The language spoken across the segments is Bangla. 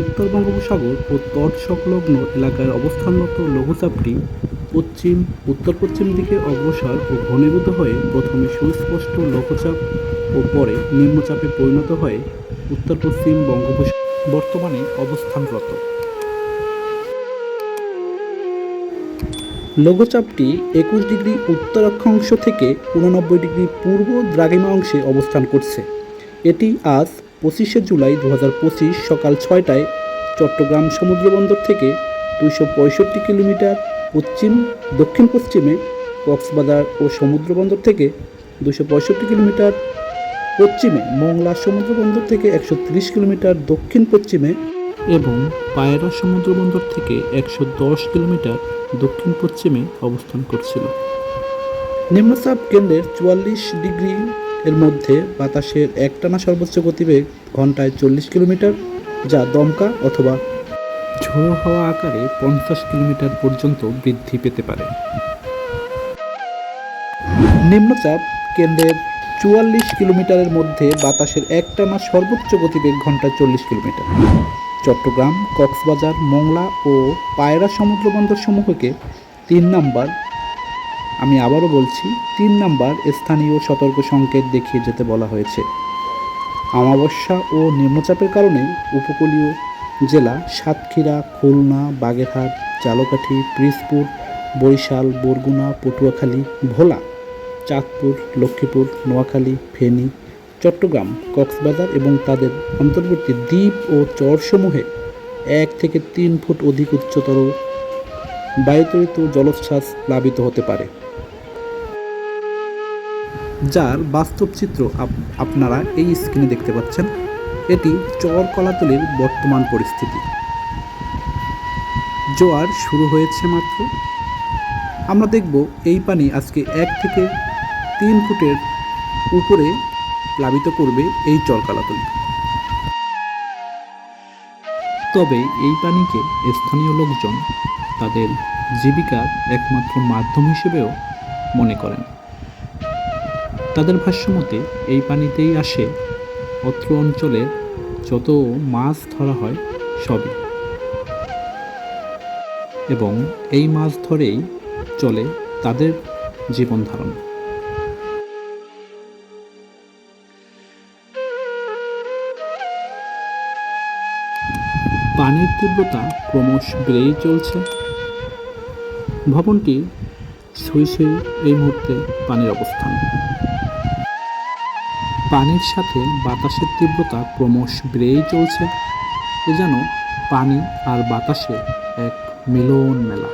উত্তর বঙ্গোপসাগর ও তট সংলগ্ন এলাকায় অবস্থানরত লঘুচাপটি পশ্চিম উত্তর পশ্চিম দিকে অগ্রসর ও ঘনীভূত হয়ে প্রথমে সুস্পষ্ট লঘুচাপ ও পরে নিম্নচাপে পরিণত হয়ে উত্তর পশ্চিম বঙ্গোপসাগর বর্তমানে অবস্থানরত। লঘুচাপটি একুশ ডিগ্রি উত্তর অক্ষাংশ থেকে উননব্বই ডিগ্রি পূর্ব দ্রাঘিমা অংশে অবস্থান করছে। এটি আজ পঁচিশে জুলাই দু সকাল ছয়টায় চট্টগ্রাম সমুদ্রবন্দর থেকে দুইশো পঁয়ষট্টি কিলোমিটার পশ্চিম, দক্ষিণ পশ্চিমে কক্সবাজার ও সমুদ্রবন্দর থেকে দুশো পঁয়ষট্টি কিলোমিটার পশ্চিমে মংলা সমুদ্রবন্দর থেকে একশো তিরিশ কিলোমিটার দক্ষিণ পশ্চিমে এবং পায়রা সমুদ্রবন্দর থেকে একশো দশ কিলোমিটার দক্ষিণ পশ্চিমে অবস্থান করছিল। নিম্নচাপ কেন্দ্রের চুয়াল্লিশ ডিগ্রি এর মধ্যে বাতাসের একটানা সর্বোচ্চ গতিবেগ ঘন্টায় চল্লিশ কিলোমিটার, যা দমকা অথবা ঝোড়ো হওয়া আকারে পঞ্চাশ কিলোমিটার পর্যন্ত বৃদ্ধি পেতে পারে। নিম্নচাপ কেন্দ্রের চুয়াল্লিশ কিলোমিটারের মধ্যে বাতাসের একটানা সর্বোচ্চ গতিবেগ ঘন্টায় চল্লিশ কিলোমিটার। চট্টগ্রাম, কক্সবাজার, মোংলা ও পায়রা সমুদ্রবন্দর সমূহকে তিন নাম্বার আমি আবারও বলছি, তিন নাম্বার স্থানীয় সতর্ক সংকেত দেখিয়ে যেতে বলা হয়েছে। অমাবস্যা ও নিম্নচাপের কারণে উপকূলীয় জেলা সাতক্ষীরা, খুলনা, বাগেরহাট চালকাঠি পিরিজপুর, বরিশাল, বরগুনা, পটুয়াখালী, ভোলা, চাঁদপুর, লক্ষ্মীপুর, নোয়াখালী, ফেনী, চট্টগ্রাম, কক্সবাজার এবং তাদের অন্তর্বর্তী দ্বীপ ও চরসমূহে এক থেকে তিন ফুট অধিক উচ্চতর বায়ুতরিত জলোচ্ছ্বাস প্লাবিত হতে পারে। যার বাস্তব চিত্র আপ- আপনারা এই স্ক্রিনে দেখতে পাচ্ছেন। এটি চর কলাতলির বর্তমান পরিস্থিতি। জোয়ার শুরু হয়েছে মাত্র। আমরা দেখব এই পানি আজকে এক থেকে তিন ফুটের উপরে প্লাবিত করবে এই চরকালাতলি তবে এই পানিকে স্থানীয় লোকজন তাদের জীবিকার একমাত্র মাধ্যম হিসেবেও মনে করেন। তাদের ভাষ্যমতে এই পানিতেই আসে অত্র অঞ্চলে যত মাছ ধরা হয় সবই। এবং এই মাছ ধরেই চলে তাদের জীবন ধারণ পানির তীব্রতা ক্রমশ বেড়েই চলছে। ভবনটি ছুঁই ছুঁই এই মুহূর্তে পানির অবস্থান। পানির সাথে বাতাসের তীব্রতা ক্রমশ বেড়েই চলছে। এ যেন পানি আর বাতাসে এক মিলন মেলা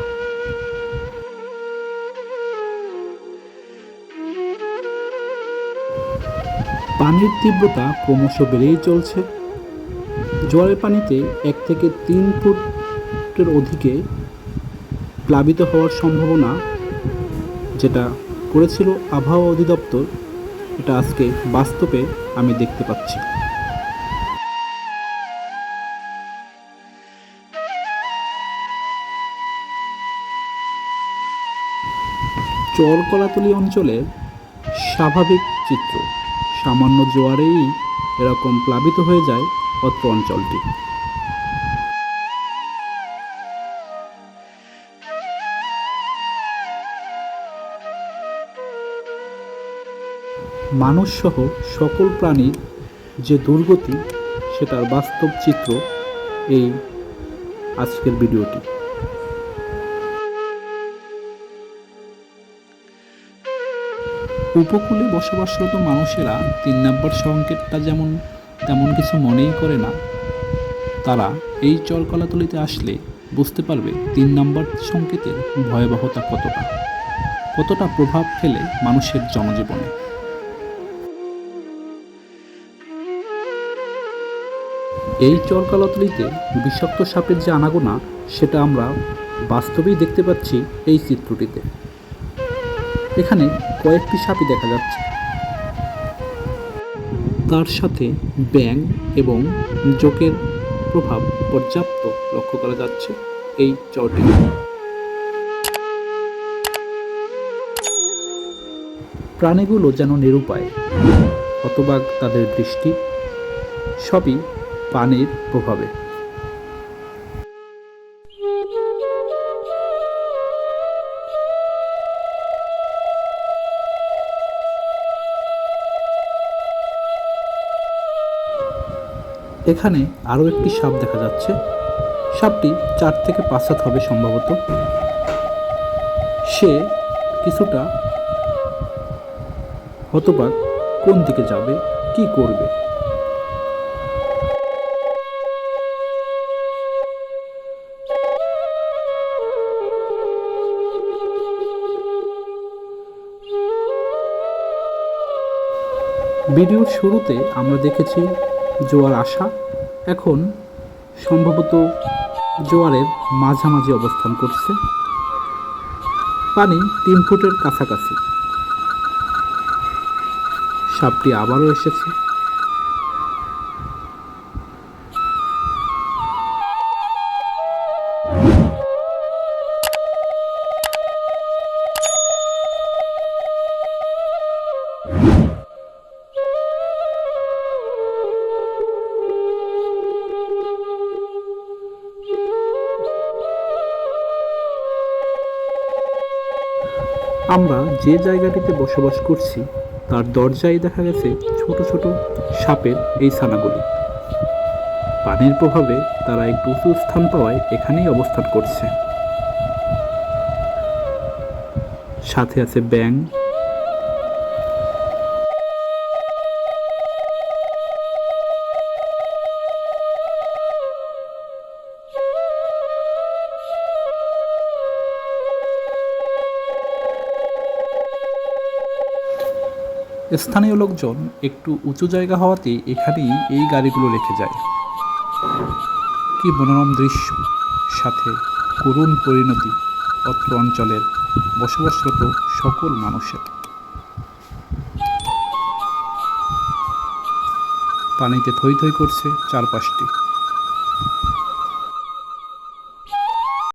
পানির তীব্রতা ক্রমশ বেড়েই চলছে। জোয়ারের পানিতে এক থেকে তিন ফুটের অধিকে প্লাবিত হওয়ার সম্ভাবনা, যেটা করেছিল আবহাওয়া অধিদপ্তর এটা আজকে বাস্তবে আমি দেখতে পাচ্ছি। চর কলাতলি অঞ্চলের স্বাভাবিক চিত্র। সামান্য জোয়ারেই এরকম প্লাবিত হয়ে যায় অত্র অঞ্চলটি। মানুষসহ সকল প্রাণীর যে দুর্গতি সেটার বাস্তব চিত্র এই আজকের ভিডিওটি। উপকূলে বসবাসরত মানুষেরা তিন নম্বর সংকেতটা যেমন, তেমন কিছু মনেই করে না। তারা এই চরকলাতলিতে আসলে বুঝতে পারবে তিন নম্বর সংকেতের ভয়াবহতা কতটা। কতটা প্রভাব ফেলে মানুষের জনজীবনে। এই চরকালতলিতে বিষাক্ত সাপের যে আনাগোনা, সেটা আমরা বাস্তবেই দেখতে পাচ্ছি এই চিত্রটিতে। এখানে কয়েকটি সাপই দেখা যাচ্ছে। তার সাথে ব্যাং এবং জোকের প্রভাব পর্যাপ্ত লক্ষ্য করা যাচ্ছে এই চরটি। প্রাণীগুলো যেন নিরুপায়, হতবাক তাদের দৃষ্টি। সবই পানির প্রভাবে। এখানে আরও একটি সাপ দেখা যাচ্ছে। সাপটি চার থেকে পাঁচ হাত হবে সম্ভবত। সে কিছুটা হতবাক কোন দিকে যাবে, কি করবে। ভিডিওর শুরুতে আমরা দেখেছি জোয়ার আসা। এখন সম্ভবত জোয়ারের মাঝামাঝি অবস্থান করছে। পানি তিন ফুটের কাছাকাছি। সাপটি আবারও এসেছে। আমরা যে জায়গাটিতে বসবাস করছি, তার দরজায় দেখা গেছে ছোট ছোট সাপের এই ছানাগুলি। পানির প্রভাবে তারা একটু উঁচু স্থান পাওয়ায় এখানেই অবস্থান করছে। সাথে আছে ব্যাং স্থানীয় লোকজন একটু উঁচু জায়গা হওয়াতে এখানেই এই গাড়িগুলো রেখে যায়। কি মনোরম দৃশ্য। সাথে করুণ পরিণতি। অত্র অঞ্চলের বসবাসরত সকল মানুষের। পানিতে থই থই করছে চারপাশটি।